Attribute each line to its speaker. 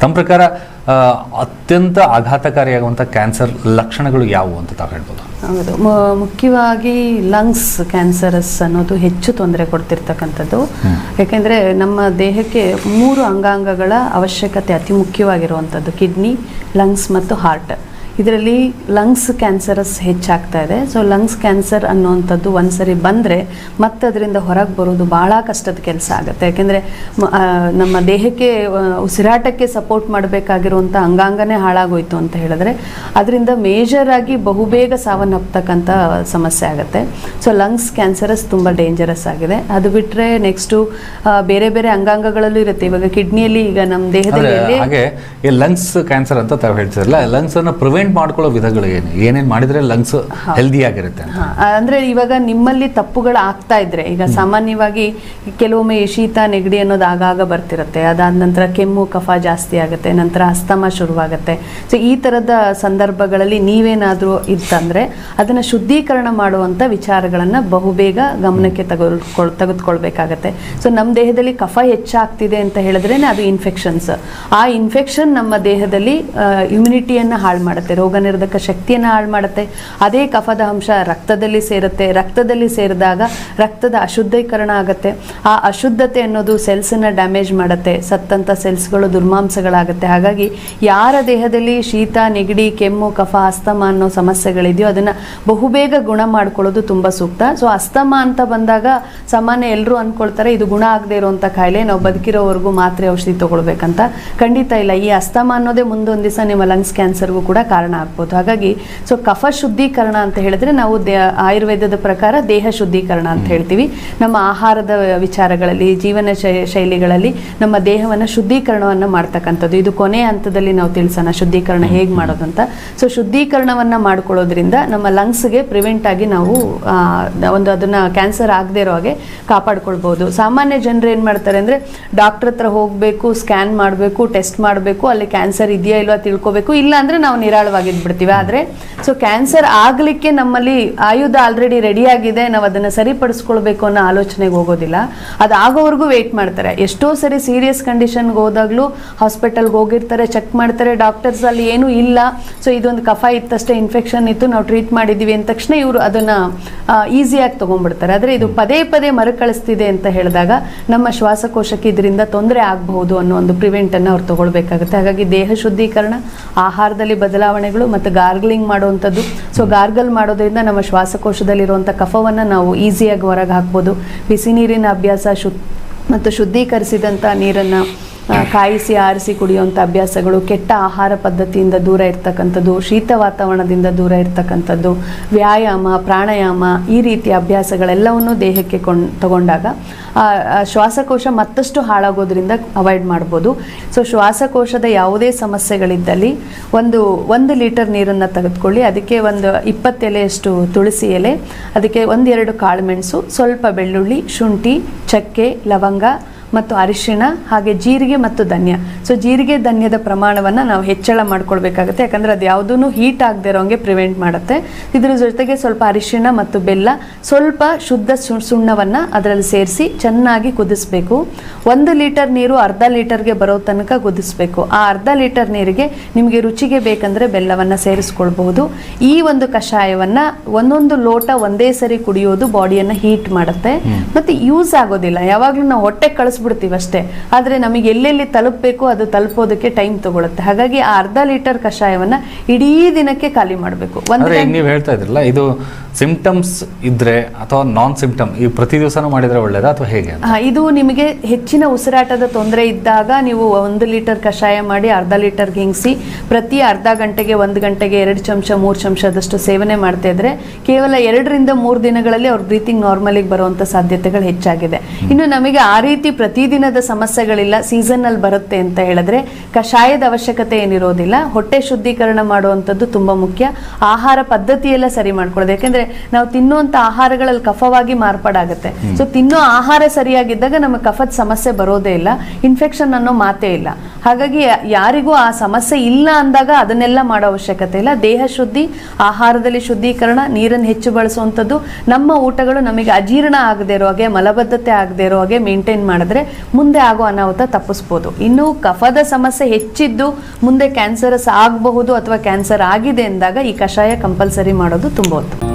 Speaker 1: ತಮ್ಮ ಪ್ರಕಾರ ಅತ್ಯಂತ ಆಘಾತಕಾರಿಯಾಗುವಂಥ ಕ್ಯಾನ್ಸರ್ ಲಕ್ಷಣಗಳು ಯಾವುವು ಅಂತ ತಾವು ಹೇಳ್ಬೋದು?
Speaker 2: ಹೌದು. ಮುಖ್ಯವಾಗಿ ಲಂಗ್ಸ್ ಕ್ಯಾನ್ಸರಸ್ ಅನ್ನೋದು ಹೆಚ್ಚು ತೊಂದರೆ ಕೊಡ್ತಿರ್ತಕ್ಕಂಥದ್ದು. ಯಾಕೆಂದರೆ ನಮ್ಮ ದೇಹಕ್ಕೆ ಮೂರು ಅಂಗಾಂಗಗಳ ಅವಶ್ಯಕತೆ ಅತಿ ಮುಖ್ಯವಾಗಿರುವಂಥದ್ದು ಕಿಡ್ನಿ ಲಂಗ್ಸ್ ಮತ್ತು ಹಾರ್ಟ್. ಇದರಲ್ಲಿ ಲಂಗ್ಸ್ ಕ್ಯಾನ್ಸರಸ್ ಹೆಚ್ಚಾಗ್ತಾ ಇದೆ. ಸೊ ಲಂಗ್ಸ್ ಕ್ಯಾನ್ಸರ್ ಅನ್ನುವಂಥದ್ದು ಒಂದ್ಸರಿ ಬಂದರೆ ಮತ್ತೆ ಅದರಿಂದ ಹೊರಗೆ ಬರೋದು ಭಾಳ ಕಷ್ಟದ ಕೆಲಸ ಆಗುತ್ತೆ. ಯಾಕೆಂದರೆ ನಮ್ಮ ದೇಹಕ್ಕೆ ಉಸಿರಾಟಕ್ಕೆ ಸಪೋರ್ಟ್ ಮಾಡಬೇಕಾಗಿರುವಂಥ ಅಂಗಾಂಗನೇ ಹಾಳಾಗೋಯ್ತು ಅಂತ ಹೇಳಿದ್ರೆ ಅದರಿಂದ ಮೇಜರ್ ಆಗಿ ಬಹುಬೇಗ ಸಾವನ್ನಪ್ಪತಕ್ಕಂಥ ಸಮಸ್ಯೆ ಆಗುತ್ತೆ. ಸೊ ಲಂಗ್ಸ್ ಕ್ಯಾನ್ಸರಸ್ ತುಂಬ ಡೇಂಜರಸ್ ಆಗಿದೆ. ಅದು ಬಿಟ್ಟರೆ ನೆಕ್ಸ್ಟು ಬೇರೆ ಬೇರೆ ಅಂಗಾಂಗಗಳಲ್ಲೂ ಇರುತ್ತೆ. ಇವಾಗ ಕಿಡ್ನಿಯಲ್ಲಿ ಈಗ ನಮ್ಮ ದೇಹದಲ್ಲಿ
Speaker 1: ಲಂಗ್ಸ್ ಕ್ಯಾನ್ಸರ್ ಅಂತ ತಾವು ಹೇಳ್ತಿರಲ್ಲ ಲಂಗ್ಸ್ ಅನ್ನ ಪ್ರಿವೆಂಟ್ ಮಾಡ್ಕೊಳ್ಳೋ ವಿಧಗಳು ಏನು? ಏನೇನು ಮಾಡಿದ್ರೆ ಲಂಗ್ಸ್ ಹೆಲ್ದಿ ಆಗಿರುತ್ತೆ
Speaker 2: ಅಂದ್ರೆ ಇವಾಗ ನಿಮ್ಮಲ್ಲಿ ತಪ್ಪುಗಳು ಆಗ್ತಾ ಇದ್ರೆ ಈಗ ಸಾಮಾನ್ಯವಾಗಿ ಕೆಲವೊಮ್ಮೆ ಶೀತ ನೆಗಡಿ ಅನ್ನೋದು ಆಗಾಗ ಬರ್ತಿರುತ್ತೆ. ಅದಾದ ನಂತರ ಕೆಮ್ಮು ಕಫ ಜಾಸ್ತಿ ಆಗುತ್ತೆ ನಂತರ ಅಸ್ತಮ ಶುರುವಾಗುತ್ತೆ. ಸೊ ಈ ಥರದ ಸಂದರ್ಭಗಳಲ್ಲಿ ನೀವೇನಾದರೂ ಇತ್ತಂದ್ರೆ ಅದನ್ನ ಶುದ್ಧೀಕರಣ ಮಾಡುವಂಥ ವಿಚಾರಗಳನ್ನ ಬಹುಬೇಗ ಗಮನಕ್ಕೆ ತಗೊಳ್ಕೊಳ್ ತೆಗೆದುಕೊಳ್ಬೇಕಾಗತ್ತೆ. ಸೊ ನಮ್ಮ ದೇಹದಲ್ಲಿ ಕಫ ಹೆಚ್ಚಾಗ್ತಿದೆ ಅಂತ ಹೇಳಿದ್ರೆ ಅದು ಇನ್ಫೆಕ್ಷನ್ಸ್ ಆ ಇನ್ಫೆಕ್ಷನ್ ನಮ್ಮ ದೇಹದಲ್ಲಿ ಇಮ್ಯುನಿಟಿಯನ್ನು ಹಾಳು ಮಾಡುತ್ತೆ. ರೋಗ ನಿರೋಧಕ ಶಕ್ತಿಯನ್ನು ಹಾಳು ಮಾಡುತ್ತೆ. ಅದೇ ಕಫದ ಅಂಶ ರಕ್ತದಲ್ಲಿ ಸೇರುತ್ತೆ. ರಕ್ತದಲ್ಲಿ ಸೇರಿದಾಗ ರಕ್ತದ ಅಶುದ್ಧೀಕರಣ ಆಗುತ್ತೆ. ಆ ಅಶುದ್ಧತೆ ಅನ್ನೋದು ಸೆಲ್ಸನ್ನು ಡ್ಯಾಮೇಜ್ ಮಾಡುತ್ತೆ. ಸತ್ತಂಥ ಸೆಲ್ಸ್ಗಳು ದುರ್ಮಾಂಸಗಳಾಗುತ್ತೆ. ಹಾಗಾಗಿ ಯಾರ ದೇಹದಲ್ಲಿ ಶೀತ, ನೆಗಡಿ, ಕೆಮ್ಮು, ಕಫ, ಅಸ್ತಮ ಅನ್ನೋ ಸಮಸ್ಯೆಗಳಿದೆಯೋ ಅದನ್ನು ಬಹುಬೇಗ ಗುಣ ಮಾಡ್ಕೊಳ್ಳೋದು ತುಂಬ ಸೂಕ್ತ. ಸೊ, ಅಸ್ತಮ ಅಂತ ಬಂದಾಗ ಸಾಮಾನ್ಯ ಎಲ್ಲರೂ ಅಂದ್ಕೊಳ್ತಾರೆ ಇದು ಗುಣ ಆಗದೆ ಇರುವಂಥ ಕಾಯಿಲೆ, ನಾವು ಬದುಕಿರೋವರೆಗೂ ಮಾತ್ರೆ ಔಷಧಿ ತಗೊಳ್ಬೇಕಂತ. ಖಂಡಿತ ಇಲ್ಲ. ಈ ಅಸ್ತಮ ಅನ್ನೋದೇ ಮುಂದೊಂದು ದಿವಸ ನಿಮ್ಮ ಲಂಗ್ಸ್ ಕ್ಯಾನ್ಸರ್ಗೂ ಕೂಡ ಕಾರಣ. ಆಗ್ಬೋದು. ಹಾಗಾಗಿ ಸೊ ಕಫ ಶುದ್ಧೀಕರಣ ಅಂತ ಹೇಳಿದ್ರೆ ನಾವು ದೇ ಆಯುರ್ವೇದದ ಪ್ರಕಾರ ದೇಹ ಶುದ್ಧೀಕರಣ ಅಂತ ಹೇಳ್ತೀವಿ. ನಮ್ಮ ಆಹಾರದ ವಿಚಾರಗಳಲ್ಲಿ ಜೀವನ ಶೈಲಿಗಳಲ್ಲಿ ನಮ್ಮ ದೇಹವನ್ನು ಶುದ್ಧೀಕರಣವನ್ನು ಮಾಡ್ತಕ್ಕಂಥದ್ದು. ಇದು ಕೊನೆ ಹಂತದಲ್ಲಿ ನಾವು ತಿಳಿಸೋಣ ಶುದ್ಧೀಕರಣ ಹೇಗೆ ಮಾಡೋದು ಅಂತ ಸೊ ಶುದ್ಧೀಕರಣವನ್ನು ಮಾಡ್ಕೊಳ್ಳೋದ್ರಿಂದ ನಮ್ಮ ಲಂಗ್ಸ್ಗೆ ಪ್ರಿವೆಂಟ್ ಆಗಿ ನಾವು ಒಂದು ಅದನ್ನ ಕ್ಯಾನ್ಸರ್ ಆಗದೆ ಇರೋ ಹಾಗೆ ಕಾಪಾಡ್ಕೊಳ್ಬೋದು. ಸಾಮಾನ್ಯ ಜನರು ಏನು ಮಾಡ್ತಾರೆ ಅಂದರೆ ಡಾಕ್ಟರ್ ಹತ್ರ ಹೋಗಬೇಕು ಸ್ಕ್ಯಾನ್ ಮಾಡಬೇಕು ಟೆಸ್ಟ್ ಮಾಡಬೇಕು ಅಲ್ಲಿ ಕ್ಯಾನ್ಸರ್ ಇದೆಯಾ ಇಲ್ವಾ ತಿಳ್ಕೊಬೇಕು. ಇಲ್ಲ ಅಂದರೆ ನಾವು ನಿರಾಳವಾಗಿದ್ಬಿಡ್ತೀವಿ ಆದರೆ ಸೊ ಕ್ಯಾನ್ಸರ್ ಆಗಲಿಕ್ಕೆ ನಮ್ಮಲ್ಲಿ ಆಯುಧ ಆಲ್ರೆಡಿ ರೆಡಿ ಆಗಿದೆ, ನಾವು ಅದನ್ನು ಸರಿಪಡಿಸ್ಕೊಳ್ಬೇಕು ಅನ್ನೋ ಆಲೋಚನೆಗೆ ಹೋಗೋದಿಲ್ಲ. ಅದು ಆಗೋವರೆಗೂ ವೆಯ್ಟ್ ಮಾಡ್ತಾರೆ. ಎಷ್ಟೋ ಸರಿ ಸೀರಿಯಸ್ ಕಂಡೀಷನ್ಗೆ ಹೋದಾಗಲೂ ಹಾಸ್ಪಿಟಲ್ಗೆ ಹೋಗಿರ್ತಾರೆ ಚೆಕ್ ಮಾಡ್ತಾರೆ ಡಾಕ್ಟರ್ಸ್ ಅಲ್ಲಿ ಏನೂ ಇಲ್ಲ. ಸೊ ಇದೊಂದು ಕಫ ಇತ್ತಷ್ಟೇ ಇನ್ಫೆಕ್ಷನ್ ಇತ್ತು, ನಾವು ಟ್ರೀಟ್ ಮಾಡಿದ್ದೀವಿ ಅಂದ ತಕ್ಷಣ ಇವರು ಅದನ್ನು ಈಸಿಯಾಗಿ ತೊಗೊಂಡ್ಬಿಡ್ತಾರೆ. ಆದರೆ ಇದು ಪದೇ ಪದೇ ಮರುಕಳಿಸ್ತಿದೆ ಅಂತ ಹೇಳಿದಾಗ ನಮ್ಮ ಶ್ವಾಸಕೋಶಕ್ಕೆ ಇದರಿಂದ ತೊಂದರೆ ಆಗಬಹುದು ಅನ್ನೋ ಒಂದು ಪ್ರಿವೆಂಟನ್ನು ಅವ್ರು ತೊಗೊಳ್ಬೇಕಾಗುತ್ತೆ. ಹಾಗಾಗಿ ದೇಹ ಶುದ್ಧೀಕರಣ, ಆಹಾರದಲ್ಲಿ ಬದಲಾವಣೆಗಳು ಮತ್ತು ಗಾರ್ಗ್ಲಿಂಗ್ ಮಾಡುವಂಥದ್ದು. ಸೊ ಗಾರ್ಗಲ್ ಮಾಡೋದ್ರಿಂದ ನಮ್ಮ ಶ್ವಾಸಕೋಶದಲ್ಲಿರುವಂಥ ಕಫವನ್ನು ನಾವು ಈಸಿಯಾಗಿ ಹೊರಗೆ ಹಾಕ್ಬೋದು. ಬಿಸಿ ನೀರಿನ ಅಭ್ಯಾಸ ಶು ಮತ್ತು ಶುದ್ಧೀಕರಿಸಿದಂಥ ನೀರನ್ನು ಕಾಯಿಸಿ, ಆರಿಸಿ ಕುಡಿಯುವಂಥ ಅಭ್ಯಾಸಗಳು ಕೆಟ್ಟ ಆಹಾರ ಪದ್ಧತಿಯಿಂದ ದೂರ ಇರ್ತಕ್ಕಂಥದ್ದು, ಶೀತ ವಾತಾವರಣದಿಂದ ದೂರ ಇರ್ತಕ್ಕಂಥದ್ದು, ವ್ಯಾಯಾಮ, ಪ್ರಾಣಾಯಾಮ, ಈ ರೀತಿಯ ಅಭ್ಯಾಸಗಳೆಲ್ಲವನ್ನೂ ದೇಹಕ್ಕೆ ಕೊಂಡ್, ತಗೊಂಡಾಗ ಶ್ವಾಸಕೋಶ ಮತ್ತಷ್ಟು ಹಾಳಾಗೋದ್ರಿಂದ ಅವಾಯ್ಡ್ ಮಾಡ್ಬೋದು. ಸೊ ಶ್ವಾಸಕೋಶದ ಯಾವುದೇ ಸಮಸ್ಯೆಗಳಿದ್ದಲ್ಲಿ ಒಂದು ಒಂದು ಲೀಟರ್ ನೀರನ್ನು ತೆಗೆದುಕೊಳ್ಳಿ. ಅದಕ್ಕೆ ಒಂದು ಇಪ್ಪತ್ತೆಲೆಯಷ್ಟು ತುಳಸಿ ಎಲೆ, ಅದಕ್ಕೆ ಒಂದೆರಡು ಕಾಳುಮೆಣಸು ಸ್ವಲ್ಪ ಬೆಳ್ಳುಳ್ಳಿ, ಶುಂಠಿ, ಚಕ್ಕೆ, ಲವಂಗ ಮತ್ತು ಅರಿಶಿಣ ಹಾಗೆ ಜೀರಿಗೆ ಮತ್ತು ಧನ್ಯ. ಸೊ ಜೀರಿಗೆ ಧನ್ಯದ ಪ್ರಮಾಣವನ್ನು ನಾವು ಹೆಚ್ಚಳ ಮಾಡ್ಕೊಳ್ಬೇಕಾಗುತ್ತೆ. ಯಾಕಂದರೆ ಅದು ಯಾವುದೂ ಹೀಟ್ ಆಗದೆ ಇರೋಂಗೆ ಪ್ರಿವೆಂಟ್ ಮಾಡುತ್ತೆ. ಇದರ ಜೊತೆಗೆ ಸ್ವಲ್ಪ ಅರಿಶಿಣ ಮತ್ತು ಬೆಲ್ಲ ಸ್ವಲ್ಪ ಶುದ್ಧ ಸು- ಸುಣ್ಣವನ್ನು ಅದರಲ್ಲಿ ಸೇರಿಸಿ ಚೆನ್ನಾಗಿ ಕುದಿಸ್ಬೇಕು. ಒಂದು ಲೀಟರ್ ನೀರು ಅರ್ಧ ಲೀಟರ್ಗೆ ಬರೋ ತನಕ ಕುದಿಸ್ಬೇಕು. ಆ ಅರ್ಧ ಲೀಟರ್ ನೀರಿಗೆ ನಿಮಗೆ ರುಚಿಗೆ ಬೇಕಂದರೆ ಬೆಲ್ಲವನ್ನು ಸೇರಿಸ್ಕೊಳ್ಬಹುದು. ಈ ಒಂದು ಕಷಾಯವನ್ನು ಒಂದೊಂದು ಲೋಟ ಒಂದೇ ಸರಿ ಕುಡಿಯೋದು ಬಾಡಿಯನ್ನು ಹೀಟ್ ಮಾಡುತ್ತೆ. ಮತ್ತು ಯೂಸ್ ಆಗೋದಿಲ್ಲ. ಯಾವಾಗಲೂ ನಾವು ಹೊಟ್ಟೆ ಕಳಿಸ್ಬಿಡ್ತೀವಿ ಅಷ್ಟೇ. ಆದರೆ ನಮಗೆ ಎಲ್ಲೆಲ್ಲಿ ತಲುಪಬೇಕು ಅದು ತಲುಪೋದಕ್ಕೆ ಟೈಮ್ ತಗೊಳುತ್ತೆ. ಹಾಗಾಗಿ ಆ ಅರ್ಧ ಲೀಟರ್ ಕಷಾಯವನ್ನು ಇಡೀ ದಿನಕ್ಕೆ ಖಾಲಿ ಮಾಡಬೇಕು. ಒಂದು
Speaker 1: ನೀವು ಹೇಳ್ತಾ ಇದ್ರಲ್ಲ ಇದು ಸಿಂಪ್ಟಮ್ಸ್ ಇದ್ರೆ ಅಥವಾ ನಾನ್ ಸಿಂಪ್ಟಮ್ ಈ ಪ್ರತಿ ದಿವಸನೂ ಮಾಡಿದ್ರೆ ಒಳ್ಳೇದಾ ಅಥವಾ ಹೇಗೆ
Speaker 2: ಇದು ನಿಮಗೆ ಹೆಚ್ಚಿನ ಉಸಿರಾಟದ ತೊಂದರೆ ಇದ್ದಾಗ ನೀವು ಒಂದು ಲೀಟರ್ ಕಷಾಯ ಮಾಡಿ ಅರ್ಧ ಲೀಟರ್ ಹಿಂಗಿಸಿ ಪ್ರತಿ ಅರ್ಧ ಗಂಟೆಗೆ ಒಂದು ಗಂಟೆಗೆ ಎರಡು ಚಮಚ, ಮೂರು ಚಮಚದಷ್ಟು ಸೇವನೆ ಮಾಡ್ತಾ ಇದ್ರೆ ಕೇವಲ ಎರಡರಿಂದ ಮೂರು ದಿನಗಳಲ್ಲಿ ಅವ್ರ ಬ್ರೀತಿಂಗ್ ನಾರ್ಮಲಿಗೆ ಬರುವಂಥ ಸಾಧ್ಯತೆಗಳು ಹೆಚ್ಚಾಗಿದೆ. ಇನ್ನು ನಮಗೆ ಆ ರೀತಿ ಪ್ರತಿದಿನದ ಸಮಸ್ಯೆಗಳಿಲ್ಲ ಸೀಸನ್ನಲ್ಲಿ ಬರುತ್ತೆ ಅಂತ ಹೇಳಿದ್ರೆ ಕಷಾಯದ ಅವಶ್ಯಕತೆ ಏನಿರೋದಿಲ್ಲ, ಹೊಟ್ಟೆ ಶುದ್ಧೀಕರಣ ಮಾಡುವಂಥದ್ದು ತುಂಬ ಮುಖ್ಯ, ಆಹಾರ ಪದ್ಧತಿಯೆಲ್ಲ ಸರಿ ಮಾಡ್ಕೊಳ್ಳೋದು. ಯಾಕೆಂದ್ರೆ ನಾವು ತಿನ್ನುವಂತ ಆಹಾರಗಳಲ್ಲಿ ಕಫವಾಗಿ ಮಾರ್ಪಾಡಾಗುತ್ತೆ. ಸೊ ತಿನ್ನೋ ಆಹಾರ ಸರಿಯಾಗಿದ್ದಾಗ ನಮಗೆ ಕಫದ ಸಮಸ್ಯೆ ಬರೋದೇ ಇಲ್ಲ ಇನ್ಫೆಕ್ಷನ್ ಅನ್ನೋ ಮಾತೇ ಇಲ್ಲ. ಹಾಗಾಗಿ ಯಾರಿಗೂ ಆ ಸಮಸ್ಯೆ ಇಲ್ಲ ಅಂದಾಗ ಅದನ್ನೆಲ್ಲ ಮಾಡೋ ಅವಶ್ಯಕತೆ ಇಲ್ಲ. ದೇಹ ಶುದ್ಧಿ ಆಹಾರದಲ್ಲಿ ಶುದ್ಧೀಕರಣ ನೀರನ್ನು ಹೆಚ್ಚು ಬಳಸುವಂಥದ್ದು. ನಮ್ಮ ಊಟಗಳು ನಮಗೆ ಅಜೀರ್ಣ ಆಗದೆ ಇರೋ ಹಾಗೆ ಮಲಬದ್ಧತೆ ಆಗದೆ ಇರೋ ಹಾಗೆ ಮೇಂಟೈನ್ ಮಾಡಿದ್ರೆ ಮುಂದೆ ಆಗೋ ಅನಾಹುತ ತಪ್ಪಿಸ್ಬೋದು. ಇನ್ನು ಕಫದ ಸಮಸ್ಯೆ ಹೆಚ್ಚಿದ್ದು ಮುಂದೆ ಕ್ಯಾನ್ಸರಸ್ ಆಗಬಹುದು ಅಥವಾ ಕ್ಯಾನ್ಸರ್ ಆಗಿದೆ ಅಂದಾಗ ಈ ಕಷಾಯ ಕಂಪಲ್ಸರಿ ಮಾಡೋದು ತುಂಬ ಉತ್ತಮ